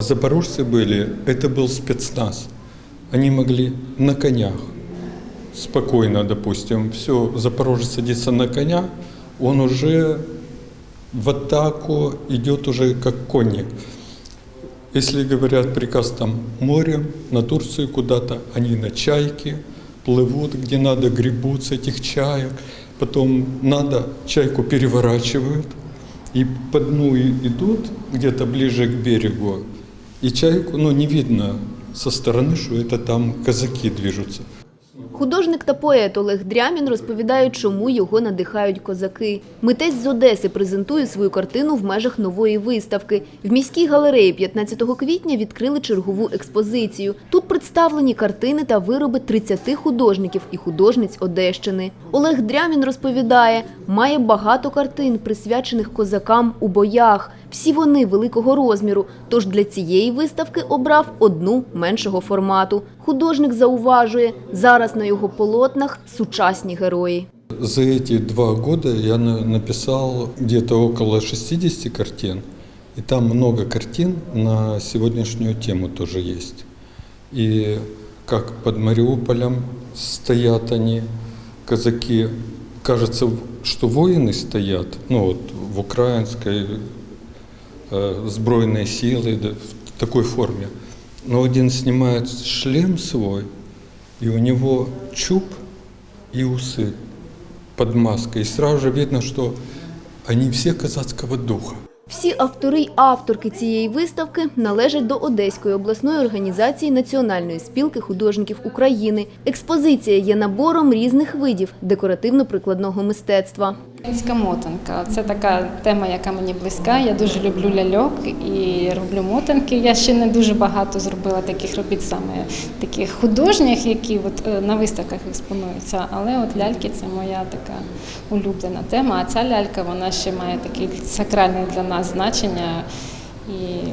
Запорожцы были, это был спецназ. Они могли на конях спокойно, допустим, все, запорожец садится на коня, он уже в атаку идет уже как конник. Если говорят приказ там морем, на Турцию куда-то, они на чайке плывут, где надо, гребут с этих чаек. Потом надо, чайку переворачивают, и по дну идут где-то ближе к берегу. И чайку, ну, не видно со стороны, что это там казаки движутся. Художник та поет Олег Дрямін розповідає, чому його надихають козаки. Митець з Одеси презентує свою картину в межах нової виставки. В міській галереї 15 квітня відкрили чергову експозицію. Тут представлені картини та вироби 30 художників і художниць Одещини. Олег Дрямін розповідає, має багато картин, присвячених козакам у боях. Всі вони великого розміру. Тож для цієї виставки обрав одну меншого формату. Художник зауважує, зараз на його полотнах сучасні герої. За эти два года я на- написал где-то около 60 картин, и там много картин на сегодняшнюю тему тоже есть. И как под Мариуполем стоят они, казаки, кажется, в- что воины стоят, ну вот в украинской э, сбройной силы, да, в такой форме. Но один снимает шлем свой, и у него чуб и усы под маской. И сразу же видно, что они все казацкого духа. Всі автори й авторки цієї виставки належать до Одеської обласної організації Національної спілки художників України. Експозиція є набором різних видів декоративно-прикладного мистецтва. Українська мотанка це така тема, яка мені близька. Я дуже люблю ляльок і роблю мотанки. Я ще не дуже багато зробила таких робіт, саме таких художніх, які от е, на виставках експонуються. Але от ляльки це моя така улюблена тема. А ця лялька вона ще має таке сакральне для нас значення. І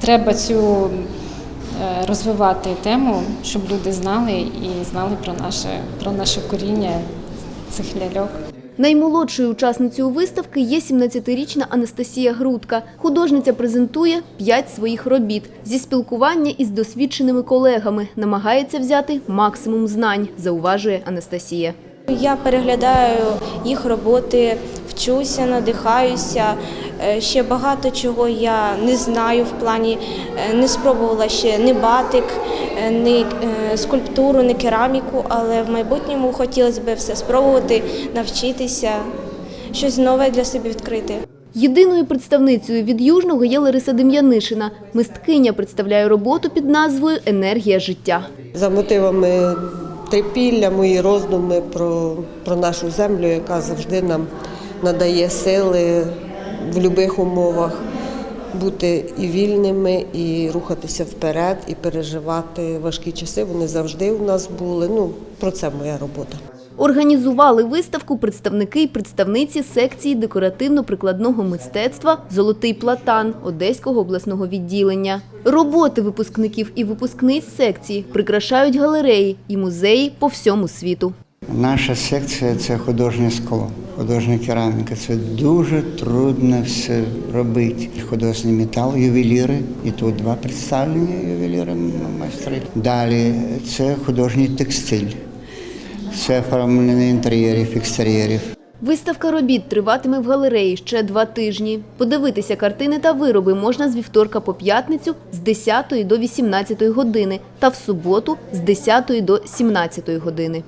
треба цю е, розвивати тему, щоб люди знали і знали про наше, про наше коріння цих ляльок. Наймолодшою учасницею виставки є 17-річна Анастасія Грудка. Художниця презентує п'ять своїх робіт. Зі спілкування із досвідченими колегами намагається взяти максимум знань, зауважує Анастасія. Я переглядаю їх роботи, вчуся, надихаюся. Е, Ще багато чого я не знаю в плані, е, не спробувала ще ні батик, е, ні скульптуру, ні кераміку, але в майбутньому хотілося б все спробувати, навчитися, щось нове для себе відкрити. Єдиною представницею від Южного є Лариса Дем'янишина. Мисткиня представляє роботу під назвою Енергія життя. За мотивами трипілля, мої роздуми про, про нашу землю, яка завжди нам надає сили в будь-яких умовах бути і вільними, і рухатися вперед, і переживати важкі часи. Вони завжди у нас були. Ну, про це моя робота. Організували виставку представники й представниці секції декоративно-прикладного мистецтва Золотий платан Одеського обласного відділення. Роботи випускників і випускниць секції прикрашають галереї і музеї по всьому світу. Наша секція це художнє скло, художня кераміка. Це дуже трудно все робити. Художній метал, ювеліри, і тут два представлені ювеліри майстри. Далі це художній текстиль, це оформлення інтер'єрів, екстер'єрів. Виставка робіт триватиме в галереї ще два тижні. Подивитися картини та вироби можна з вівторка по п'ятницю з 10 до 18 години та в суботу з 10 до 17 години.